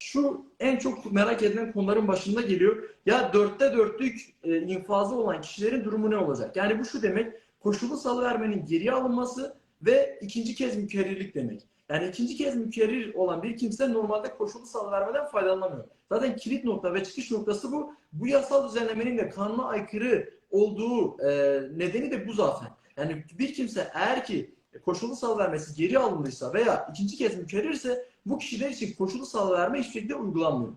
Şu en çok merak edilen konuların başında geliyor. Ya dörtte dörtlük e, infazı olan kişilerin durumu ne olacak? Yani bu şu demek, koşullu salıvermenin geriye alınması ve ikinci kez mükerrirlik demek. Yani ikinci kez mükerrir olan bir kimse normalde koşullu salıvermeden faydalanamıyor. Zaten kilit nokta ve çıkış noktası bu. Bu yasal düzenlemenin de kanuna aykırı olduğu e, nedeni de bu zaten. Yani bir kimse eğer ki koşullu salıvermesi geri alındıysa veya ikinci kez mükerrirse bu kişiler için koşullu salıverme hiçbir şekilde uygulanmıyor.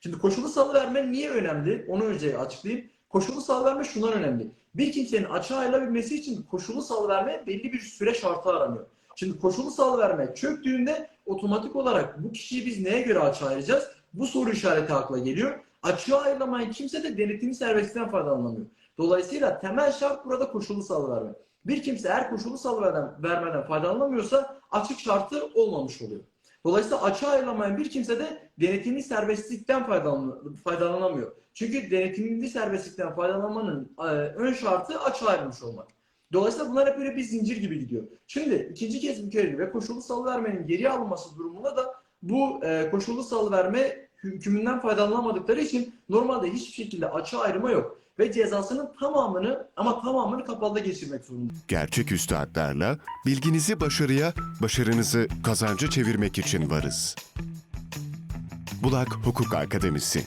Şimdi koşullu salıverme niye önemli? Onu önce açıklayayım. Koşullu salıverme şundan önemli. Bir kimsenin açığa ayrılabilmesi için koşullu salıverme belli bir süre şartı aranıyor. Şimdi koşullu salıverme çöktüğünde otomatik olarak bu kişiyi biz neye göre açığa ayıracağız? Bu soru işareti akla geliyor. Açığa ayrılamayan kimse de denetimli serbestlikten faydalanamıyor. Dolayısıyla temel şart burada koşullu salıverme. Bir kimse eğer koşullu salıvermeden vermeden faydalanamıyorsa açık şartı olmamış oluyor. Dolayısıyla açığa ayrılamayan bir kimse de denetimli serbestlikten faydalan faydalanamıyor. Çünkü denetimli serbestlikten faydalanmanın e, ön şartı açığa ayrılmış olmak. Dolayısıyla bunlar hep böyle bir zincir gibi gidiyor. Şimdi ikinci kez mükerrir ve koşullu salıvermenin geriye alınması durumunda da bu e, koşullu salıverme hükmünden faydalanamadıkları için normalde hiçbir şekilde açığa ayrıma yok. Ve cezasının tamamını ama tamamını kapalıda geçirmek zorunda. Gerçek üstadlarla bilginizi başarıya, başarınızı kazanca çevirmek için varız. Bulak Hukuk Akademisi